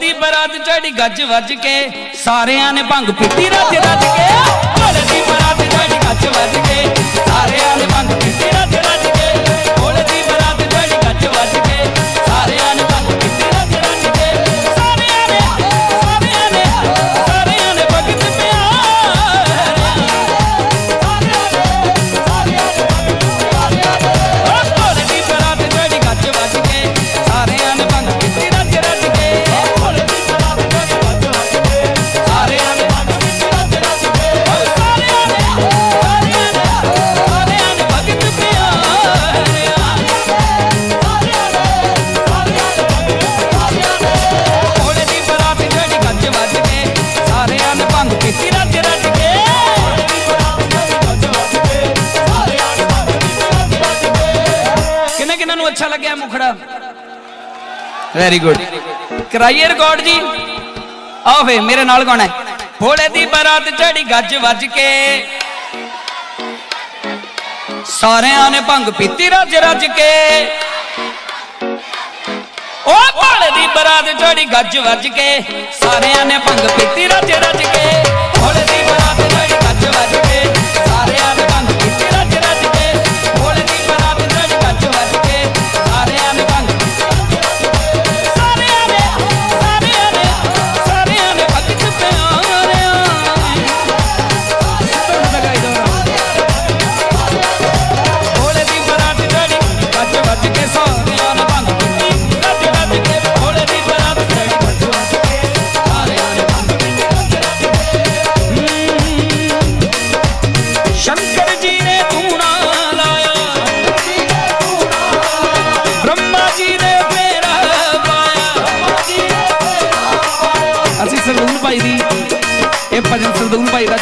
ਦੀ ਬਰਾਤ ਚੜੀ ਗੱਜ ਵੱਜ ਕੇ ਸਾਰਿਆਂ ਨੇ ਭੰਗ ਪੀਤੀ ਰੱਜ ਰੱਜ ਕੇ। ਅੱਛਾ ਲੱਗਿਆ ਮੁਖੜਾ। ਵੈਰੀ ਗੁੱਡ ਕਰਾਈਏ ਰਿਕਾਰਡ ਜੀ। ਆਓ ਫੇ ਮੇਰੇ ਨਾਲ ਗਾਣਾ ਹੈ? ਭੋਲੇ ਦੀ ਬਰਾਤ ਚੜੀ ਗੱਜ ਵੱਜ ਕੇ। ਸਾਰਿਆਂ ਨੇ ਭੰਗ ਪੀਤੀ ਰੱਜ ਰੱਜ ਕੇ। ਓ ਭੋਲੇ ਦੀ ਬਰਾਤ ਚੜੀ ਗੱਜ ਵੱਜ ਕੇ। ਸਾਰਿਆਂ ਨੇ ਭੰਗ ਪੀਤੀ ਰੱਜ ਰੱਜ ਕੇ। ਭੋਲੇ ਦੀ ਸਰਦੂਲ ਭਾਈ ਦੀ ਇਹ ਭਜਨ ਸਰਦੂਲ ਭਾਈ ਦਾ